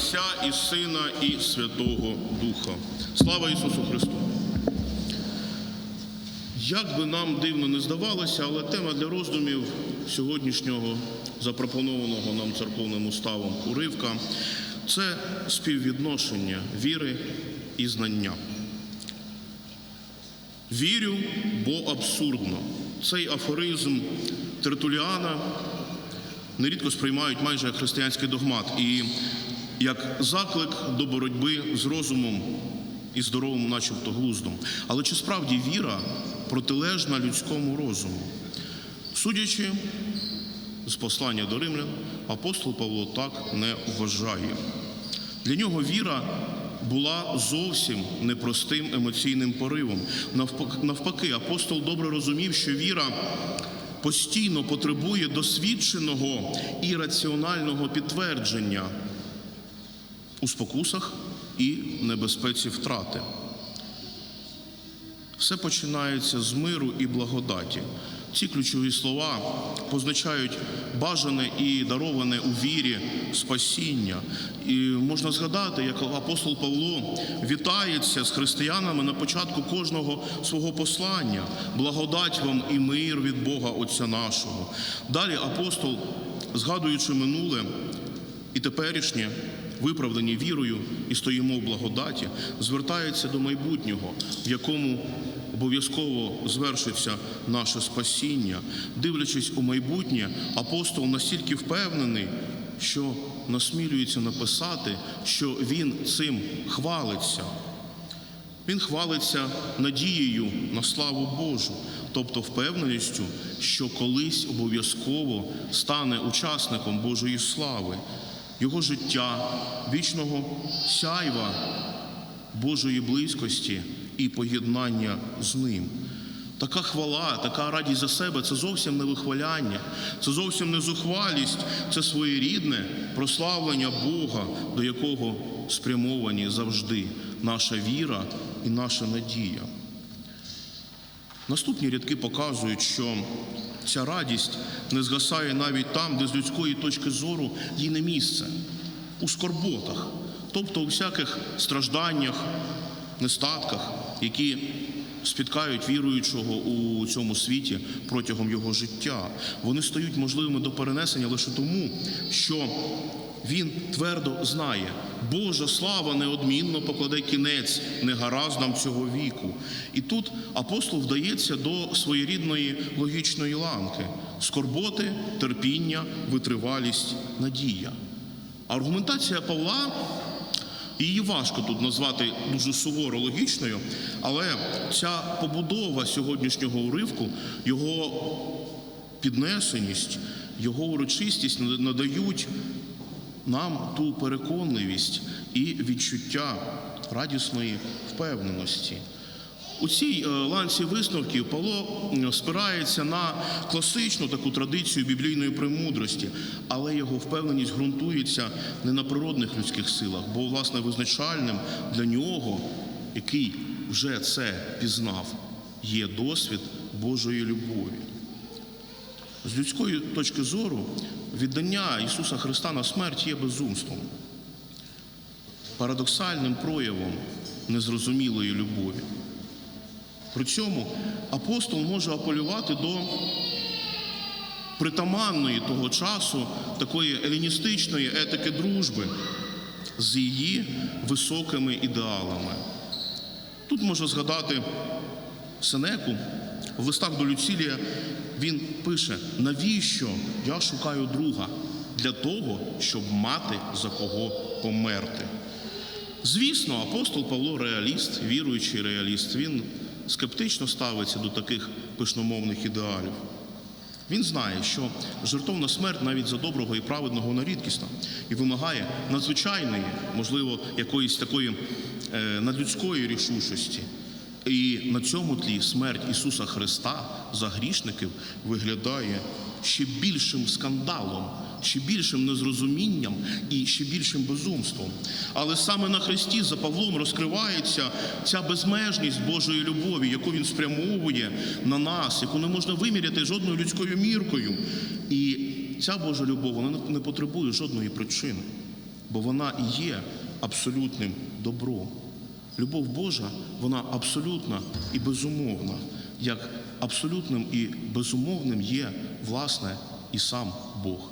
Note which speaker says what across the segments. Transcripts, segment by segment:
Speaker 1: Отця і Сина, і Святого Духа. Слава Ісусу Христу! Як би нам дивно не здавалося, але тема для роздумів сьогоднішнього запропонованого нам церковним уставом уривка це співвідношення віри і знання. Вірю, бо абсурдно. Цей афоризм Тертуліана нерідко сприймають майже християнський догмат і як заклик до боротьби з розумом і здоровим, начебто, глуздом. Але чи справді віра протилежна людському розуму? Судячи з послання до римлян, апостол Павло так не вважає. Для нього віра була зовсім непростим емоційним поривом. Навпак- Навпаки, апостол добре розумів, що віра постійно потребує досвідченого і раціонального підтвердження у спокусах і небезпеці втрати. Все починається з миру і благодаті. Ці ключові слова позначають бажане і дароване у вірі спасіння. І можна згадати, як апостол Павло вітається з християнами на початку кожного свого послання. Благодать вам і мир від Бога Отця нашого. Далі апостол, згадуючи минуле і теперішнє, виправдані вірою і стоїмо в благодаті, звертається до майбутнього, в якому обов'язково звершиться наше спасіння. Дивлячись у майбутнє, апостол настільки впевнений, що насмілюється написати, що він цим хвалиться. Він хвалиться надією на славу Божу, тобто впевненістю, що колись обов'язково стане учасником Божої слави, його життя, вічного сяйва Божої близькості і поєднання з ним. Така хвала, така радість за себе це зовсім не вихваляння, це зовсім не зухвалість, це своєрідне прославлення Бога, до якого спрямовані завжди наша віра і наша надія. Наступні рядки показують, що ця радість не згасає навіть там, де з людської точки зору їй не місце, у скорботах, тобто у всяких стражданнях, нестатках, які спіткають віруючого у цьому світі протягом його життя. Вони стають можливими до перенесення лише тому, що він твердо знає, Божа слава неодмінно покладе кінець негараздам цього віку. І тут апостол вдається до своєрідної логічної ланки: скорботи, терпіння, витривалість, надія. Аргументація Павла Її важко тут назвати дуже суворо логічною, але ця побудова сьогоднішнього уривку, його піднесеність, його урочистість надають нам ту переконливість і відчуття радісної впевненості. У цій е, ланці висновків Павло спирається на класичну таку традицію біблійної премудрості, але його впевненість ґрунтується не на природних людських силах, бо власне визначальним для нього, який вже це пізнав, є досвід Божої любові. З людської точки зору віддання Ісуса Христа на смерть є безумством, парадоксальним проявом незрозумілої любові. При цьому апостол може апелювати до притаманної того часу такої еліністичної етики дружби з її високими ідеалами. Тут можна згадати Сенеку в листах до Люцілія він пише: навіщо я шукаю друга? Для того, щоб мати за кого померти. Звісно, апостол Павло реаліст, віруючий реаліст, він скептично ставиться до таких пишномовних ідеалів. Він знає, що жертовна смерть навіть за доброго і праведного вона рідкісна і вимагає надзвичайної, можливо, якоїсь такої е, надлюдської рішучості. І на цьому тлі смерть Ісуса Христа за грішників виглядає ще більшим скандалом, ще більшим незрозумінням і ще більшим безумством. Але саме на Христі за Павлом розкривається ця безмежність Божої любові, яку він спрямовує на нас, яку не можна виміряти жодною людською міркою. І ця Божа любов вона не потребує жодної причини. бо вона і є абсолютним добром. Любов Божа, вона абсолютна і безумовна, як абсолютним і безумовним є, власне, і сам Бог.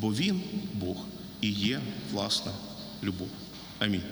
Speaker 1: Бо Він, Бог, і є власна любов. Амінь.